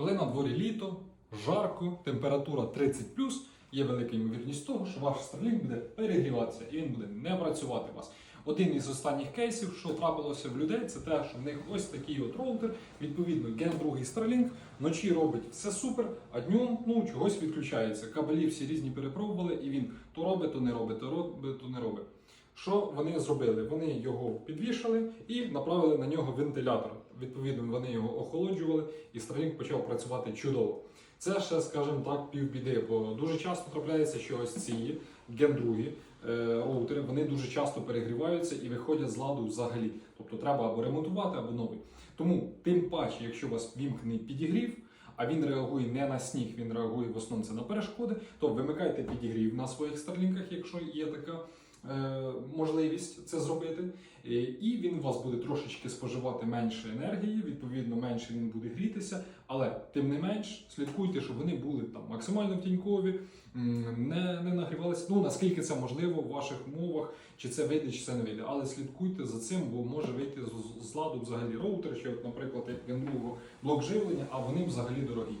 Коли на дворі літо, жарко, температура 30 є велика ймовірність того, що ваш Starlink буде перегріватися і він буде не працювати у вас. Один із останніх кейсів, що трапилося в людей, це те, що в них ось такий от роутер, відповідно, Gen 2 Starlink, вночі робить все супер, а днем ну, чогось відключається. Кабелі всі різні перепробували, і він то робить, то не робить, то робить, то не робить. Що вони зробили? Вони його підвішали і направили на нього вентилятор. Відповідно, вони його охолоджували, і Starlink почав працювати чудово. Це ще, скажімо так, півбіди, бо дуже часто трапляється, що ось ці 2 е, роутери вони дуже часто перегріваються і виходять з ладу взагалі. Тобто треба або ремонтувати, або новий. Тому тим паче, якщо у вас вімкнений підігрів, а він реагує не на сніг, він реагує в основному це на перешкоди, то вимикайте підігрів на своїх старлінках, якщо є така можливість це зробити. Е, І він у вас буде трошечки споживати менше енергії, відповідно, менше він буде грітися, але тим не менш слідкуйте, щоб вони були там максимально втінькові, не, не нагрівалися. Ну наскільки це можливо в ваших умовах, чи це вийде, чи це не вийде. Але слідкуйте за цим, бо може вийти з, з ладу взагалі роутер, чи, от, наприклад, як він блок живлення, а вони взагалі дорогі.